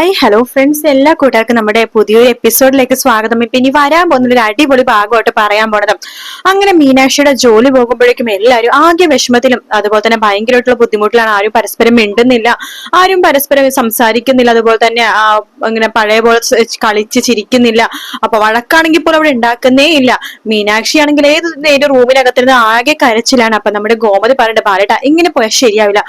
Hi hello friends എല്ലാ കൂട്ടുകാർക്കും നമ്മുടെ പുതിയൊരു എപ്പിസോഡിലേക്ക് സ്വാഗതം. ഇപ്പൊ ഇനി വരാൻ പോകുന്ന ഒരു അടിപൊളി ഭാഗമായിട്ട് പറയാൻ പോണത് അങ്ങനെ മീനാക്ഷിയുടെ ജോലി പോകുമ്പോഴേക്കും എല്ലാവരും ആകെ വിഷമത്തിലും അതുപോലെ തന്നെ ഭയങ്കരമായിട്ടുള്ള ബുദ്ധിമുട്ടിലാണ്. ആരും പരസ്പരം മിണ്ടുന്നില്ല. ആരും പരസ്പരം സംസാരിക്കുന്നില്ല. അതുപോലെ തന്നെ അങ്ങനെ പഴയ പോലെ കളിച്ച് ചിരിക്കുന്നില്ല. അപ്പൊ വഴക്കാണെങ്കിൽ പോലും അവിടെ ഉണ്ടാക്കുന്നേ ഇല്ല. മീനാക്ഷി ആണെങ്കിൽ ഏത് ഏത് റൂമിനകത്തിരുന്ന് ആകെ കരച്ചിലാണ്. അപ്പൊ നമ്മുടെ ഗോമതി പറയേണ്ട ബാലേട്ട ഇങ്ങനെ പോയാൽ ശരിയാവില്ല.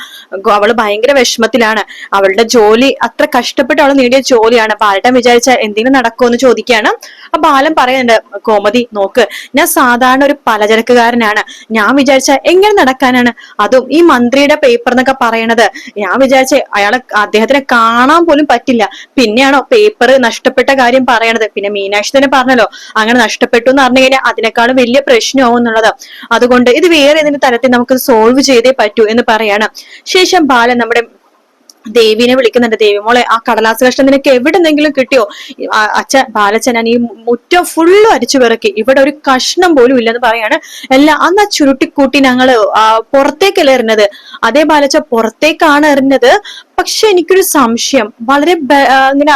അവൾ ഭയങ്കര വിഷമത്തിലാണ്. അവളുടെ ജോലി അത്ര കഷ്ടപ്പെട്ട് അവൾ നേടിയ ജോലിയാണ്. ബാലട്ടൻ വിചാരിച്ച എന്തെങ്കിലും നടക്കുമെന്ന് ചോദിക്കുകയാണ് അപ്പൊ ബാലൻ പറയുന്നുണ്ട് കോമതി നോക്ക് ഞാൻ സാധാരണ ഒരു പലചരക്കുകാരനാണ്. ഞാൻ വിചാരിച്ച എങ്ങനെ നടക്കാനാണ്? അതും ഈ മന്ത്രിയുടെ പേപ്പർ എന്നൊക്കെ പറയണത്. ഞാൻ വിചാരിച്ച അയാളെ അദ്ദേഹത്തിനെ കാണാൻ പോലും പറ്റില്ല. പിന്നെയാണോ പേപ്പർ നഷ്ടപ്പെട്ട കാര്യം പറയണത്? പിന്നെ മീനാക്ഷി തന്നെ പറഞ്ഞല്ലോ അങ്ങനെ നഷ്ടപ്പെട്ടു എന്ന് പറഞ്ഞു കഴിഞ്ഞാൽ അതിനേക്കാളും വലിയ പ്രശ്നമാവും എന്നുള്ളത്. അതുകൊണ്ട് ഇത് വേറെ ഏതെങ്കിലും തരത്തിൽ നമുക്ക് സോൾവ് ചെയ്തേ പറ്റൂ എന്ന് പറയാണ്. ശേഷം ബാലൻ നമ്മുടെ ദേവിനെ വിളിക്കുന്നുണ്ട്. ദേവി മോളെ ആ കടലാസ് കഷ്ണം നിനക്ക് എവിടെന്നെങ്കിലും കിട്ടിയോ? അച്ഛൻ ബാലച്ചൻ ഞാൻ ഈ മുറ്റം ഫുള്ള് അരിച്ചു പിറക്കി. ഇവിടെ ഒരു കഷ്ണം പോലും ഇല്ലെന്ന് പറയാണ്. എല്ലാ അന്ന് ആ ചുരുട്ടിക്കൂട്ടി ഞങ്ങൾ പുറത്തേക്കല്ലേ എറിഞ്ഞത്? അതേ ബാലച്ച പുറത്തേക്കാണ് എറിഞ്ഞത്. പക്ഷെ എനിക്കൊരു സംശയം. വളരെ ഇങ്ങനെ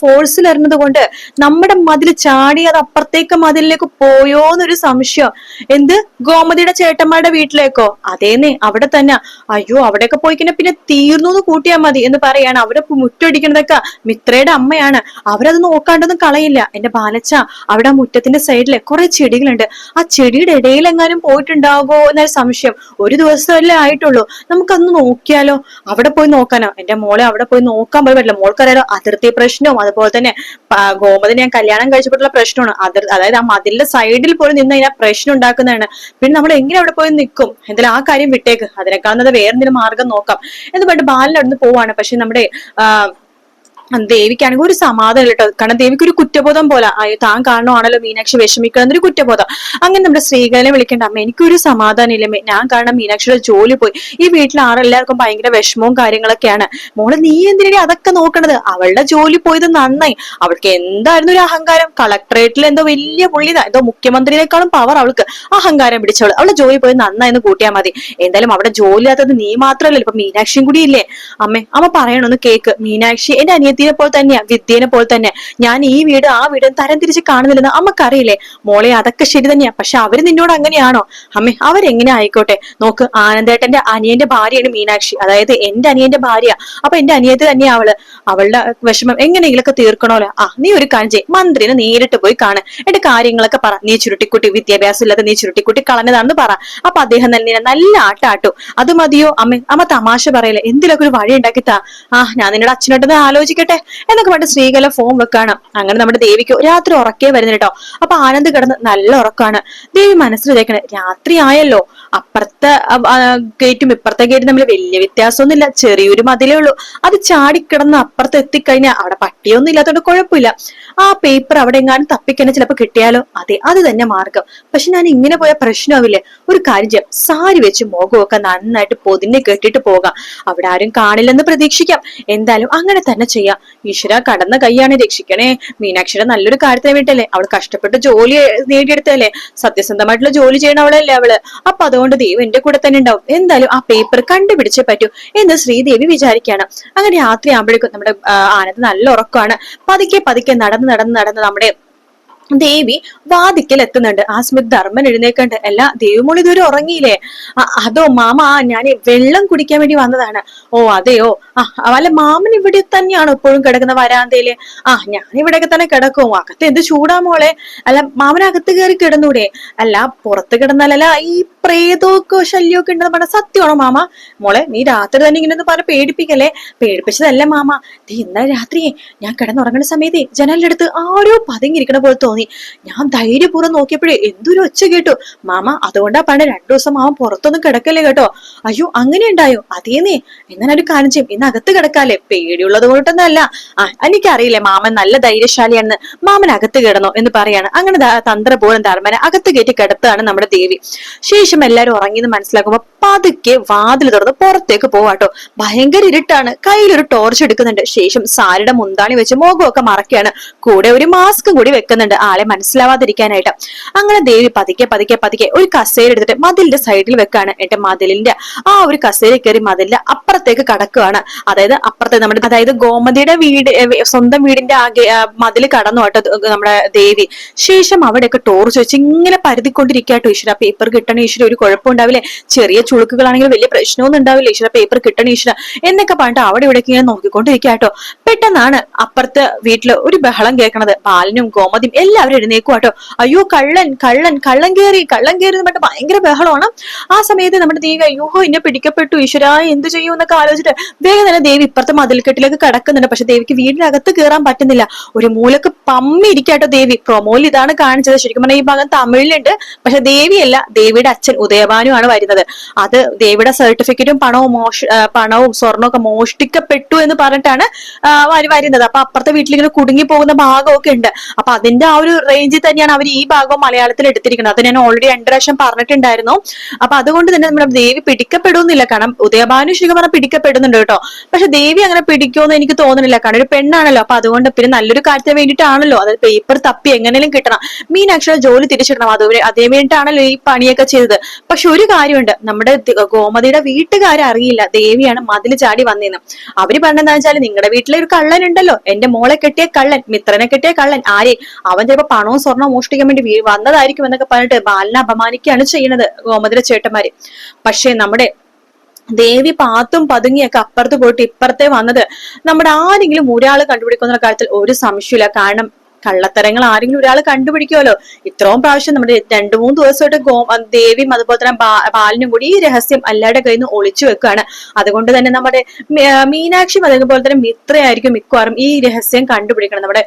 ഫോഴ്സിൽ എറിഞ്ഞത് കൊണ്ട് നമ്മുടെ മതിൽ ചാടി അത് അപ്പുറത്തേക്ക് മതിലിലേക്ക് പോയോ എന്നൊരു സംശയം. എന്ത്? ഗോമതിയുടെ ചേട്ടന്മാരുടെ വീട്ടിലേക്കോ? അതേന്നെ അവിടെ തന്നെ. അയ്യോ അവിടെയൊക്കെ പോയി കഴിഞ്ഞാൽ പിന്നെ തീർന്നു എന്ന് കൂട്ടിയാൽ മതി എന്ന് പറയാണ്. അവിടെ മുറ്റടിക്കണതൊക്കെ മിത്രയുടെ അമ്മയാണ്. അവരത് നോക്കാണ്ടൊന്നും കളയില്ല. എന്റെ ബാലച്ച അവിടെ മുറ്റത്തിന്റെ സൈഡിലെ കുറെ ചെടികളുണ്ട്. ആ ചെടിയുടെ ഇടയിൽ എങ്ങാനും പോയിട്ടുണ്ടാകോ എന്നൊരു സംശയം. ഒരു ദിവസമല്ലേ ആയിട്ടുള്ളൂ. നമുക്കന്ന് നോക്കിയാലോ? അവിടെ പോയി നോക്കാനോ. എന്റെ മോളെ അവിടെ പോയി നോക്കാൻ പോയി പറ്റില്ല. മോൾക്കറിയാലോ അതിർത്തി പ്രശ്നവും അതുപോലെ തന്നെ ഗോമതി ഞാൻ കല്യാണം കഴിച്ചപ്പോഴുള്ള പ്രശ്നമാണ്. അതിർ അതായത് ആ മതിലിന്റെ സൈഡിൽ പോലും നിന്ന് കഴിഞ്ഞാൽ പ്രശ്നം ഉണ്ടാക്കുന്നതാണ്. പിന്നെ നമ്മൾ എങ്ങനെ അവിടെ പോയി നിൽക്കും? എന്തായാലും ആ കാര്യം വിട്ടേക്ക്. അതിനേക്കാളുന്നത് വേറെ എന്തെങ്കിലും മാർഗം നോക്കാം എന്ന് പറഞ്ഞിട്ട് ബാലിന്റെ അടുത്ത് പോവാണ്. പക്ഷെ നമ്മുടെ ദേവിക്കാണെങ്കിൽ ഒരു സമാധാനം കേട്ടോ കാരണം ദേവിക്ക് ഒരു കുറ്റബോധം പോലെ താൻ കാണുവാണല്ലോ മീനാക്ഷി വിഷമിക്കണം എന്നൊരു കുറ്റബോധം. അങ്ങനെ നമ്മുടെ സ്ത്രീകളെ വിളിക്കേണ്ട അമ്മ എനിക്കൊരു സമാധാനം ഇല്ലമ്മേ ഞാൻ കാരണം മീനാക്ഷിയുടെ ജോലി പോയി. ഈ വീട്ടിൽ ആരെല്ലാവർക്കും ഭയങ്കര വിഷമവും കാര്യങ്ങളൊക്കെയാണ്. മോളെ നീ എന്തിനാ അതൊക്കെ നോക്കണത്? അവളുടെ ജോലി പോയത് നന്നായി. അവൾക്ക് എന്തായിരുന്നു ഒരു അഹങ്കാരം? കളക്ടറേറ്റിൽ എന്തോ വലിയ പുള്ളി എന്തോ മുഖ്യമന്ത്രിയെക്കാളും പവർ അവൾക്ക്. അഹങ്കാരം പിടിച്ചവൾ. അവളുടെ ജോലി പോയത് നന്നായി എന്ന് കൂട്ടിയാൽ മതി. എന്തായാലും അവിടെ ജോലി ആത്തത് നീ മാത്രമല്ലല്ലോ ഇപ്പൊ മീനാക്ഷിയും കൂടി ഇല്ലേ? അമ്മേ അമ്മ പറയണൊന്ന് കേക്ക്. മീനാക്ഷി എന്റെ അനിയത്തിനെ പോലെ തന്നെയാ വിദ്യേനെ പോലെ തന്നെ. ഞാൻ ഈ വീട് ആ വീട് തരം തിരിച്ച് കാണുന്നില്ലെന്ന് അമ്മക്കറിയില്ലേ? മോളെ അതൊക്കെ ശരി തന്നെയാ പക്ഷെ അവർ നിന്നോട് അങ്ങനെയാണോ? അമ്മേ അവരെങ്ങനെ ആയിക്കോട്ടെ? നോക്ക് ആനന്ദേട്ടന്റെ അനിയന്റെ ഭാര്യയാണ് മീനാക്ഷി. അതായത് എന്റെ അനിയന്റെ ഭാര്യ. അപ്പൊ എന്റെ അനിയത്തി തന്നെയാ അവൾ. അവളുടെ വിഷമം എങ്ങനെയെങ്കിലൊക്കെ തീർക്കണോല്ലോ ആ നീ ഒരു കാര്യം ചെയ്യ്. മന്ത്രിനെ നേരിട്ട് പോയി കാണ്. എന്റെ കാര്യങ്ങളൊക്കെ പറ. നീ ചുരുട്ടിക്കുട്ടി വിദ്യാഭ്യാസം ഇല്ലാതെ നീ ചുരുട്ടിക്കുട്ടി കളഞ്ഞതാണെന്ന് പറ. അപ്പൊ അദ്ദേഹം തന്നെ നല്ല ആട്ടാട്ടു. അത് മതിയോ? അമ്മ അമ്മ തമാശ പറയില്ല? എന്തിലൊക്കെ ഒരു വഴി ഉണ്ടാക്കി താ ആ ഞാൻ നിന്നോട് അച്ഛനോട്ടൊന്ന് ആലോചിക്കട്ടെ. എന്നൊക്കെ പണ്ട് സ്ത്രീകളെ ഫോം വെക്കാണ്. അങ്ങനെ നമ്മുടെ ദേവിക്ക് രാത്രി ഉറക്കേ വരുന്നു കേട്ടോ അപ്പൊ ആനന്ദ് കിടന്ന് നല്ല ഉറക്കാണ്. ദേവി മനസ്സിൽ വിചാരിക്കണേ രാത്രി ആയല്ലോ. അപ്പുറത്തെ ഗേറ്റും ഇപ്പുറത്തെ ഗേറ്റും തമ്മിൽ വലിയ വ്യത്യാസമൊന്നുമില്ല. ചെറിയൊരു മതിലേ ഉള്ളൂ. അത് ചാടിക്കിടന്ന് അപ്പുറത്ത് എത്തിക്കഴിഞ്ഞാൽ അവിടെ പട്ടിയൊന്നും ഇല്ലാത്തതുകൊണ്ട് കുഴപ്പമില്ല. ആ പേപ്പർ അവിടെ എങ്ങാനും തപ്പിക്കന്നെ ചിലപ്പോ കിട്ടിയാലോ? അതെ അത് തന്നെ മാർഗം. പക്ഷെ ഞാൻ ഇങ്ങനെ പോയ പ്രശ്നമാവില്ലേ ഒരു കാര്യം ചെയ്യാം. സാരി വെച്ച് മുഖമൊക്കെ നന്നായിട്ട് പൊതിഞ്ഞ് കെട്ടിട്ട് പോകാം. അവിടെ ആരും കാണില്ലെന്ന് പ്രതീക്ഷിക്കാം. എന്തായാലും അങ്ങനെ തന്നെ ചെയ്യാം. ഈശ്വര കടന്ന കൈയാണ് രക്ഷിക്കണേ. മീനാക്ഷിയുടെ നല്ലൊരു കാര്യത്തിന് വേണ്ടിയല്ലേ അവൾ കഷ്ടപ്പെട്ട് ജോലി നേടിയെടുത്തല്ലേ സത്യസന്ധമായിട്ടുള്ള ജോലി ചെയ്യണ അവളല്ലേ അവൾ? അപ്പൊ അതുകൊണ്ട് ദൈവം എന്റെ കൂടെ തന്നെ ഉണ്ടാവും. എന്തായാലും ആ പേപ്പർ കണ്ടുപിടിച്ചേ പറ്റൂ എന്ന് ശ്രീദേവി വിചാരിക്കുകയാണ്. അങ്ങനെ രാത്രി ആകുമ്പോഴേക്കും നമ്മുടെ ആനന്ദ് നല്ല ഉറക്കമാണ്. പതുക്കെ പതുക്കെ നടന്ന് നടന്ന് നടന്ന് നമ്മുടെ ദേവി വാതിക്കൽ എത്തുന്നുണ്ട് ആ സ്മിത് ധർമ്മൻ എഴുന്നേക്കണ്ട്. അല്ല ദേവിമോൾ ഇതുവരെ ഉറങ്ങിയില്ലേ? അതോ മാമ ഞാൻ വെള്ളം കുടിക്കാൻ വേണ്ടി വന്നതാണ്. ഓ അതെയോ? ആ അല്ല മാമൻ ഇവിടെ തന്നെയാണ് ഇപ്പോഴും കിടക്കുന്ന വരാന്തയിൽ? ആ ഞാൻ ഇവിടെയൊക്കെ തന്നെ കിടക്കും. അകത്ത് എന്ത് ചൂടാ മോളെ? അല്ല മാമൻ അകത്ത് കയറി കിടന്നൂടെ? അല്ല പുറത്ത് കിടന്നാലല്ല ഈ പ്രേതമൊക്കെ ശല്യമൊക്കെ ഉണ്ടെന്ന് പറഞ്ഞ സത്യമാണോ മാമ? മോളെ നീ രാത്രി തന്നെ ഇങ്ങനെ ഒന്ന് പറഞ്ഞ് പേടിപ്പിക്കല്ലേ? പേടിപ്പിച്ചതല്ല മാമ. ഇന്നലെ രാത്രിയെ ഞാൻ കിടന്നുറങ്ങുന്ന സമയത്ത് ജനലിനടുത്ത് ആരോ പതുങ്ങിയിരിക്കണ പോലെ തോന്നി. ഞാൻ ധൈര്യപൂർവം നോക്കിയപ്പോഴേ എന്തൊരു ഒച്ച കേട്ടു. മാമ അതുകൊണ്ടാ പണ്ട് രണ്ടു ദിവസം മാമ പുറത്തൊന്നും കിടക്കല്ലേ കേട്ടോ. അയ്യോ അങ്ങനെ ഉണ്ടായോ? അതേന്നേ എന്നാൽ ഒരു കാര്യം ചെയ്യും. ഇന്ന് അകത്ത് കിടക്കാല്ലേ? പേടിയുള്ളത് കൊണ്ടൊന്നല്ല ആ എനിക്കറിയില്ലേ മാമൻ നല്ല ധൈര്യശാലിയാണെന്ന്. മാമൻ അകത്ത് കിടന്നോ എന്ന് പറയാണ്. അങ്ങനെ തന്ത്രപൂരം ധർമ്മനെ അകത്ത് കയറ്റി കിടത്താണ് നമ്മുടെ ദേവി. ശേഷം എല്ലാരും ഉറങ്ങിയെന്ന് മനസ്സിലാക്കുമ്പോ പതുക്കെ വാതിൽ തുറന്ന് പുറത്തേക്ക് പോവാട്ടോ ഭയങ്കര ഇരുട്ടാണ്. കയ്യിലൊരു ടോർച്ച് എടുക്കുന്നുണ്ട്. ശേഷം സാരിയുടെ മുന്താണി വെച്ച് മുഖമൊക്കെ മറക്കുകയാണ് കൂടെ ഒരു മാസ്ക് കൂടി വെക്കുന്നുണ്ട്. ആളെ മനസ്സിലാവാതിരിക്കാനായിട്ട്. അങ്ങനെ ദേവി പതുക്കെ പതുക്കെ പതുക്കെ ഒരു കസേര എടുത്തിട്ട് മതിലിന്റെ സൈഡിൽ വെക്കാണ്. എന്നിട്ട് മതിലിന്റെ ആ ഒരു കസേര കയറി മതിലിന്റെ അപ്പുറത്തേക്ക് കടക്കുകയാണ് അതായത് അപ്പുറത്തെ നമ്മുടെ അതായത് ഗോമതിയുടെ വീട് സ്വന്തം വീടിന്റെ ആകെ ആ, മതിൽ കടന്നു കേട്ടോ നമ്മുടെ ദേവി. ശേഷം അവിടെയൊക്കെ ടോർച്ച് വെച്ച് ഇങ്ങനെ പരുതിക്കൊണ്ടിരിക്കട്ടോ ഈശ്വര. പേപ്പർ കിട്ടണ ഈശ്വര ഒരു കുഴപ്പം ഉണ്ടാവില്ലേ? ചെറിയ ചുളുക്കുകളാണെങ്കിൽ വലിയ പ്രശ്നമൊന്നും ഉണ്ടാവില്ല ഈശ്വര. പേപ്പർ കിട്ടണ ഈശ്വര. എന്നൊക്കെ പറഞ്ഞിട്ട് അവിടെ ഇവിടെ ഇങ്ങനെ നോക്കിക്കൊണ്ടിരിക്കാട്ടോ പെട്ടെന്നാണ് അപ്പുറത്ത് വീട്ടിൽ ഒരു ബഹളം കേൾക്കണത്. ബാലനും ഗോമതിയും എല്ലാവരും എഴുന്നേക്കും കേട്ടോ അയ്യോ കള്ളൻ കള്ളൻ കള്ളൻ കയറി കള്ളൻ കയറി എന്ന് പറഞ്ഞിട്ട് ഭയങ്കര ബഹളമാണ്. ആ സമയത്ത് നമ്മുടെ ദേവി അയ്യോ എന്നെ പിടിക്കപ്പെട്ടു. ഈശ്വര എന്ത് ചെയ്യും എന്നൊക്കെ ആലോചിച്ചിട്ട് വേഗം തന്നെ ദേവി ഇപ്പുറത്തെ മതിൽക്കെട്ടിലേക്ക് കടക്കുന്നുണ്ട്. പക്ഷെ ദേവിക്ക് വീടിനകത്ത് കയറാൻ പറ്റുന്നില്ല. ഒരു മൂലക്ക് പമ്മി ഇരിക്കാട്ടോ ദേവി. പ്രൊമോയിൽ ഇതാണ് കാണിച്ചത്. ശരിക്കും പറഞ്ഞാൽ ഈ ഭാഗം തമിഴിലുണ്ട്. പക്ഷെ ദേവിയല്ല ദേവിയുടെ അച്ഛൻ ഉദയഭാനുമാണ് വരുന്നത്. അത് ദേവിയുടെ സർട്ടിഫിക്കറ്റും പണവും മോഷ പണവും സ്വർണവും ഒക്കെ മോഷ്ടിക്കപ്പെട്ടു എന്ന് പറഞ്ഞിട്ടാണ് വരുന്നത്. അപ്പൊ അപ്പുറത്തെ വീട്ടിലിങ്ങനെ കുടുങ്ങി പോകുന്ന ഭാഗമൊക്കെ ഉണ്ട്. അപ്പൊ അതിന്റെ ആ ഒരു റേഞ്ചിൽ തന്നെയാണ് അവർ ഈ ഭാഗവും മലയാളത്തിൽ എടുത്തിരിക്കുന്നത്. അത് ഞാൻ ഓൾറെഡി രണ്ടു പ്രാവശ്യം പറഞ്ഞിട്ടുണ്ടായിരുന്നു. അപ്പൊ അതുകൊണ്ട് തന്നെ നമ്മുടെ ദേവി പിടിക്കപ്പെടുന്നില്ല. കാരണം ഉദയഭാനു ശരിക്കും പറഞ്ഞാൽ പിടിക്കപ്പെടുന്നുണ്ട് കേട്ടോ. പക്ഷെ ദേവി അങ്ങനെ പിടിക്കുമെന്ന് എനിക്ക് തോന്നുന്നില്ല. കാരണം ഒരു പെണ്ണാണല്ലോ. അപ്പൊ അതുകൊണ്ട് പിന്നെ നല്ലൊരു കാര്യത്തിന് വേണ്ടിയിട്ടാണല്ലോ. അതായത് പേപ്പർ തപ്പി എങ്ങനെയും കിട്ടണം. മീനാക്ഷിയുടെ ജോലി തിരിച്ചിടണം. അത് അതേ വേണ്ടിയിട്ടാണല്ലോ ഈ പണിയൊക്കെ ചെയ്തത്. പക്ഷെ ഒരു കാര്യമുണ്ട്. നമ്മുടെ ഗോമതിയുടെ വീട്ടുകാരെ അറിയില്ല. ദേവിയാണ് മതിൽ ചാടി വന്നേന്ന്. അവർ പറഞ്ഞെന്താ വെച്ചാൽ നിങ്ങളുടെ വീട്ടിലെ ഒരു കള്ളൻ ഉണ്ടല്ലോ. എന്റെ മോളെ കെട്ടിയ കള്ളൻ മിത്രനെ കെട്ടിയ കള്ളൻ ആരെ? അവൻ ചിലപ്പോ പണവും സ്വർണം മോഷ്ടിക്കാൻ വേണ്ടി വന്നതായിരിക്കും എന്നൊക്കെ പറഞ്ഞിട്ട് ബാലിനെ അപമാനിക്കുകയാണ് ചെയ്യുന്നത് ഗോമതിര ചേട്ടന്മാര്. പക്ഷേ നമ്മുടെ ദേവി പാത്തും പതുങ്ങിയൊക്കെ അപ്പുറത്ത് പോയിട്ട് ഇപ്പുറത്തെ വന്നത് നമ്മുടെ ആരെങ്കിലും ഒരാൾ കണ്ടുപിടിക്കുന്ന കാര്യത്തിൽ ഒരു സംശയമില്ല കാരണം കള്ളത്തരങ്ങൾ ആരെങ്കിലും ഒരാൾ കണ്ടുപിടിക്കുമല്ലോ. ഇത്രയും പ്രാവശ്യം നമ്മുടെ രണ്ടു മൂന്ന് ദിവസമായിട്ട് ഗോ ദേവിയും അതുപോലെ തന്നെ ബാലിനും കൂടി ഈ രഹസ്യം എല്ലാവരുടെ കയ്യിൽ നിന്ന് ഒളിച്ചു വെക്കുകയാണ്. അതുകൊണ്ട് തന്നെ നമ്മുടെ മീനാക്ഷിയും അതുപോലെ തന്നെ മിത്രയായിരിക്കും മിക്കവാറും ഈ രഹസ്യം കണ്ടുപിടിക്കണം. നമ്മുടെ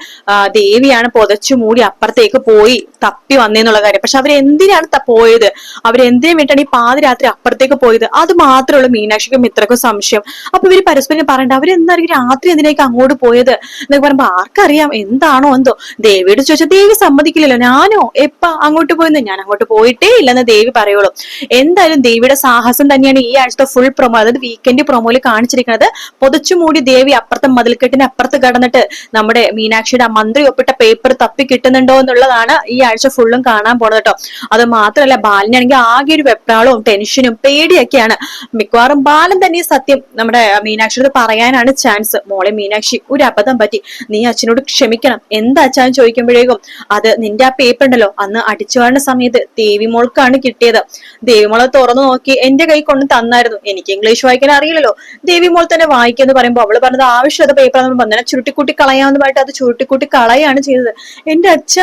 ദേവിയാണ് പുതച്ചു മൂടി അപ്പുറത്തേക്ക് പോയി തപ്പി വന്നേന്നുള്ള കാര്യം. പക്ഷെ അവരെന്തിനാണ് പോയത്? അവരെന്തിനു വേണ്ടിയാണ് ഈ പാതിരാത്രി അപ്പുറത്തേക്ക് പോയത്? അത് മാത്രമുള്ള മീനാക്ഷിക്കും മിത്രക്കും സംശയം. അപ്പൊ ഇവർ പരസ്പരം പറയണ്ട അവരെന്തായിരിക്കും രാത്രി എന്തിനേക്ക് അങ്ങോട്ട് പോയത്? എന്നൊക്കെ പറയുമ്പോ ആർക്കറിയാം എന്താണോ എന്തോ. ദേവിയോട് ചോദിച്ചാൽ ദേവി സമ്മതിക്കില്ലല്ലോ. ഞാനോ? എപ്പ? അങ്ങോട്ട് പോയെന്ന്? ഞാൻ അങ്ങോട്ട് പോയിട്ടേ ഇല്ലെന്ന് ദേവി പറയുള്ളൂ. എന്തായാലും ദേവിയുടെ സാഹസം തന്നെയാണ് ഈ ആഴ്ചത്തെ ഫുൾ പ്രൊമോ അതായത് വീക്കെൻഡ് പ്രൊമോയിൽ കാണിച്ചിരിക്കുന്നത്. പൊതച്ചു മൂടി ദേവി അപ്പുറത്തെ മതിൽക്കെട്ടിന് അപ്പുറത്ത് കടന്നിട്ട് നമ്മുടെ മീനാക്ഷിയുടെ മന്ത്രി ഒപ്പിട്ട പേപ്പർ തപ്പി കിട്ടുന്നുണ്ടോ എന്നുള്ളതാണ് ഈ ആഴ്ച ഫുള്ളും കാണാൻ പോണത് കേട്ടോ അത് മാത്രമല്ല ബാലിനാണെങ്കിൽ ആകെ ഒരു വെപ്രാളവും ടെൻഷനും പേടിയൊക്കെയാണ്. മിക്കവാറും ബാലൻ തന്നെ സത്യം നമ്മുടെ മീനാക്ഷിയോട് പറയാനാണ് ചാൻസ് മോളെ മീനാക്ഷി ഒരു അബദ്ധം പറ്റി. നീ അച്ഛനോട് ക്ഷമിക്കണം. എന്താ അച്ഛൻ ചോദിക്കുമ്പോഴേക്കും അത് നിന്റെ ആ പേപ്പർ ഉണ്ടല്ലോ അന്ന് അടിച്ചു വാഴുന്ന സമയത്ത് ദേവിമോൾക്കാണ് കിട്ടിയത്. ദേവിമോൾ തുറന്നു നോക്കി എന്റെ കൈ കൊണ്ട് തന്നായിരുന്നു. എനിക്ക് ഇംഗ്ലീഷ് വായിക്കാൻ അറിയില്ലല്ലോ. ദേവിമോൾ തന്നെ വായിക്കെന്ന് പറയുമ്പോൾ അവൾ പറഞ്ഞത് ആവശ്യമുള്ള പേപ്പർ നമ്മൾ പറഞ്ഞാൽ ചുരുട്ടിക്കൂട്ടി കളയാമെന്ന് പറഞ്ഞിട്ട് അത് ചുരുട്ടിക്കൂട്ടി കളയാണ് ചെയ്തത്. എന്റെ അച്ഛ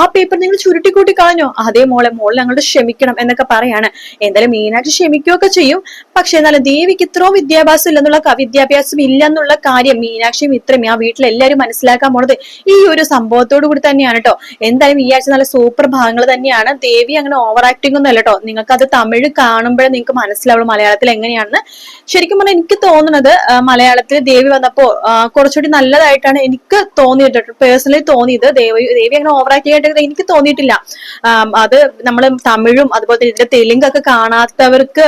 ആ പേപ്പർ നിങ്ങൾ ചുരുട്ടിക്കൂട്ടി കളഞ്ഞോ? അതേ മോളെ മോളെ ഞങ്ങളോട് ക്ഷമിക്കണം എന്നൊക്കെ പറയാണ്. എന്തായാലും മീനാക്ഷി ക്ഷമിക്കുകയൊക്കെ ചെയ്യും. പക്ഷെ എന്നാലും ദേവിക്ക് ഇത്രയും വിദ്യാഭ്യാസം ഇല്ലെന്നുള്ള വിദ്യാഭ്യാസം ഇല്ലെന്നുള്ള കാര്യം മീനാക്ഷിയും ഇത്രയും ആ വീട്ടിൽ എല്ലാവരും മനസ്സിലാക്കാൻ പോണത് ഈ ഒരു സംഭവത്തോടു കൂടി തന്നെയാണ് കേട്ടോ എന്തായാലും ഈ ആഴ്ച നല്ല സൂപ്പർ ഭാഗങ്ങൾ തന്നെയാണ്. ദേവി അങ്ങനെ ഓവർ ആക്ടിംഗ് ഒന്നും അല്ല കേട്ടോ നിങ്ങൾക്ക് അത് തമിഴ് കാണുമ്പോഴേ നിങ്ങൾക്ക് മനസ്സിലാവുള്ളൂ മലയാളത്തിൽ എങ്ങനെയാണെന്ന്. ശരിക്കും പറഞ്ഞാൽ എനിക്ക് തോന്നുന്നത് മലയാളത്തിൽ ദേവി വന്നപ്പോ കുറച്ചുകൂടി നല്ലതായിട്ടാണ് എനിക്ക് തോന്നിയത് പേഴ്സണലി തോന്നിയത്. ദേവി ദേവി അങ്ങനെ ഓവർ ആക്ടിംഗ് ആയിട്ട് എനിക്ക് തോന്നിയിട്ടില്ല. അത് നമ്മൾ തമിഴും അതുപോലെ തന്നെ ഇതിന്റെ തെലുങ്കൊക്കെ കാണാത്തവർക്ക്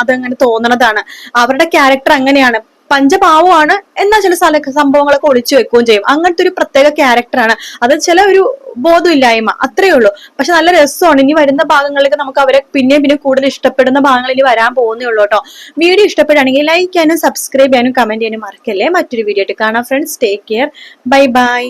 അതങ്ങനെ തോന്നണതാണ്. അവരുടെ ക്യാരക്ടർ അങ്ങനെയാണ്. പഞ്ചപാവമാണ് എന്നാൽ ചില സ്ഥല സംഭവങ്ങളൊക്കെ ഒളിച്ചു വെക്കുകയും ചെയ്യും. അങ്ങനത്തെ ഒരു പ്രത്യേക ക്യാരക്ടറാണ് അത് ചില ഒരു ബോധമില്ലായ്മ. അത്രയേ ഉള്ളൂ. പക്ഷെ നല്ല രസമാണ്. ഇനി വരുന്ന ഭാഗങ്ങളിലേക്ക് നമുക്ക് അവരെ പിന്നെയും പിന്നെ കൂടുതൽ ഇഷ്ടപ്പെടുന്ന ഭാഗങ്ങളിൽ വരാൻ പോകുന്നേ ഉള്ളൂ കേട്ടോ. വീഡിയോ ഇഷ്ടപ്പെടുകയാണെങ്കിൽ ലൈക്ക് ചെയ്യാനും സബ്സ്ക്രൈബ് ചെയ്യാനും കമന്റ് ചെയ്യാനും മറക്കല്ലേ? മറ്റൊരു വീഡിയോ ആയിട്ട് കാണാം friends take care bye bye